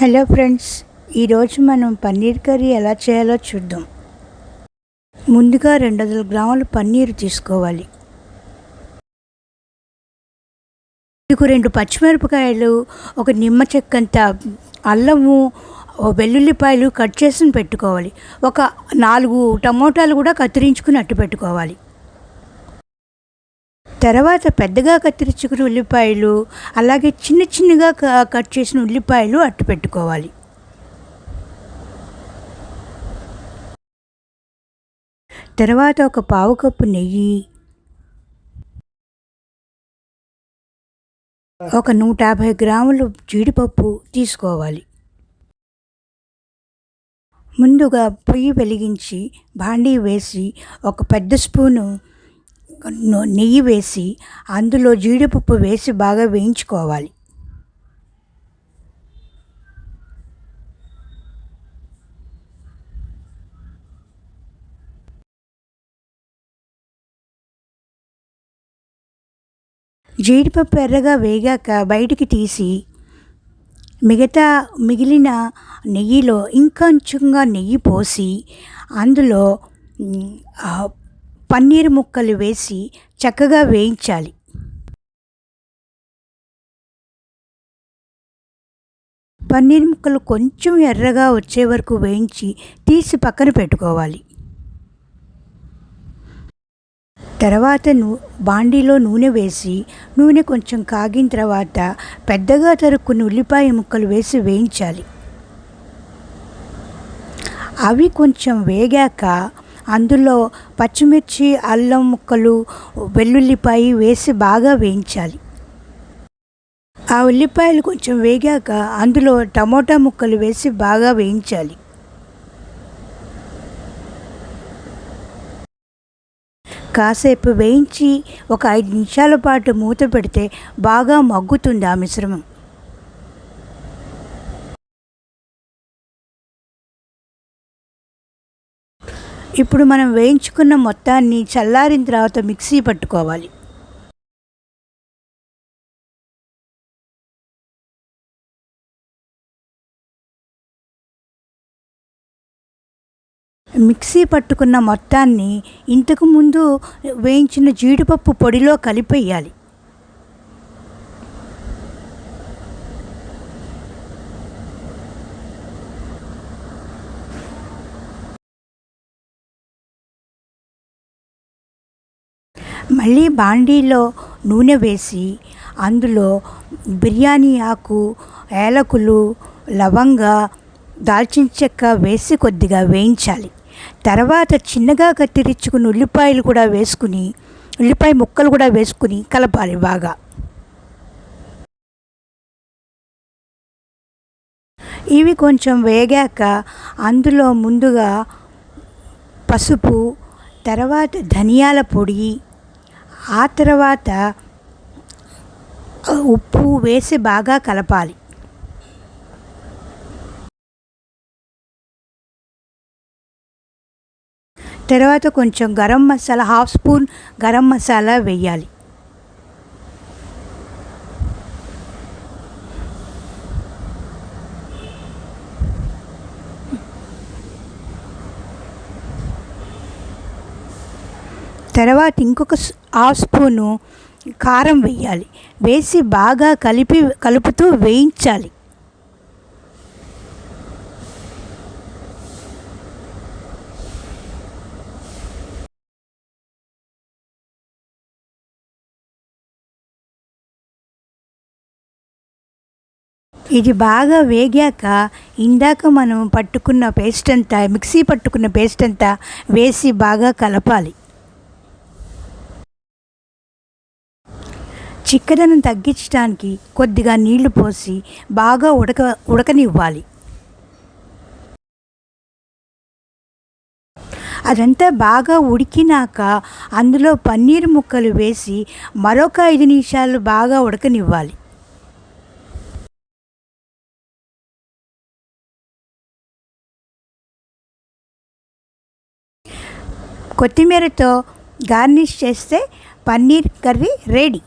Hello friends ఈరోజు మనం paneer curry ఎలా చేయాలో చూద్దాం. ముందుగా రెండు వందల గ్రాముల పన్నీరు తీసుకోవాలి. ఇందుకు రెండు పచ్చిమిరపకాయలు ఒక నిమ్మ చెక్కంత అల్లము వెల్లుల్లిపాయలు కట్ చేసి పెట్టుకోవాలి. ఒక నాలుగు టమోటాలు కూడా కత్తిరించుకుని అట్టు పెట్టుకోవాలి. తర్వాత పెద్దగా కత్తిరించుకున్న ఉల్లిపాయలు అలాగే చిన్న చిన్నగా క- కట్ చేసిన ఉల్లిపాయలు అట్టు పెట్టుకోవాలి. తర్వాత ఒక పావు కప్పు నెయ్యి ఒక నూట యాభై గ్రాములు జీడిపప్పు తీసుకోవాలి. ముందుగా పొయ్యి వెలిగించి బాండీ వేసి ఒక పెద్ద స్పూను నెయ్యి వేసి అందులో జీడిపప్పు వేసి బాగా వేయించుకోవాలి. జీడిపప్పు ఎర్రగా వేగాక బయటికి తీసి మిగతా మిగిలిన నెయ్యిలో ఇంకొంచెంగా నెయ్యి పోసి అందులో పన్నీర్ ముక్కలు వేసి చక్కగా వేయించాలి. పన్నీర్ ముక్కలు కొంచెం ఎర్రగా వచ్చే వరకు వేయించి తీసి పక్కన పెట్టుకోవాలి. తర్వాత నూ బాండీలో నూనె వేసి నూనె కొంచెం కాగిన తర్వాత పెద్దగా తరుక్కుని ఉల్లిపాయ ముక్కలు వేసి వేయించాలి. అవి కొంచెం వేగాక అందులో పచ్చిమిర్చి అల్లం ముక్కలు వెల్లుల్లిపాయ వేసి బాగా వేయించాలి. ఆ ఉల్లిపాయలు కొంచెం వేగాక అందులో టమోటా ముక్కలు వేసి బాగా వేయించాలి. కాసేపు వేయించి ఒక ఐదు నిమిషాల పాటు మూత పెడితే బాగా మగ్గుతుంది ఆ మిశ్రమం. ఇప్పుడు మనం వేయించుకున్న మొత్తాన్ని చల్లారిన తర్వాత మిక్సీ పట్టుకోవాలి. మిక్సీ పట్టుకున్న మొత్తాన్ని ఇంతకుముందు వేయించిన జీడిపప్పు పొడిలో కలిపేయాలి. మళ్ళీ బాండీలో నూనె వేసి అందులో బిర్యానీ ఆకు ఏలకులు లవంగ దాల్చిన చెక్క వేసి కొద్దిగా వేయించాలి. తర్వాత చిన్నగా కత్తిరించుకుని ఉల్లిపాయలు కూడా వేసుకుని ఉల్లిపాయ ముక్కలు కూడా వేసుకుని కలపాలి బాగా. ఇవి కొంచెం వేగాక అందులో ముందుగా పసుపు తర్వాత ధనియాల పొడి ఆ తర్వాత ఉప్పు వేసి బాగా కలపాలి. తర్వాత కొంచెం గరం మసాలా హాఫ్ స్పూన్ గరం మసాలా వేయాలి. తర్వాత ఇంకొక హాఫ్ స్పూను కారం వేయాలి వేసి బాగా కలిపి కలుపుతూ వేయించాలి. ఇది బాగా వేగాక ఇందాక మనం పట్టుకున్న పేస్ట్ అంతా మిక్సీ పట్టుకున్న పేస్ట్ అంతా వేసి బాగా కలపాలి. చిక్కదనం తగ్గించడానికి కొద్దిగా నీళ్ళు పోసి బాగా ఉడక ఉడకనివ్వాలి. అదంతా బాగా ఉడికినాక అందులో పన్నీర్ ముక్కలు వేసి మరొక ఐదు నిమిషాలు బాగా ఉడకనివ్వాలి. కొత్తిమీరతో గార్నిష్ చేస్తే పన్నీర్ కర్రీ రెడీ.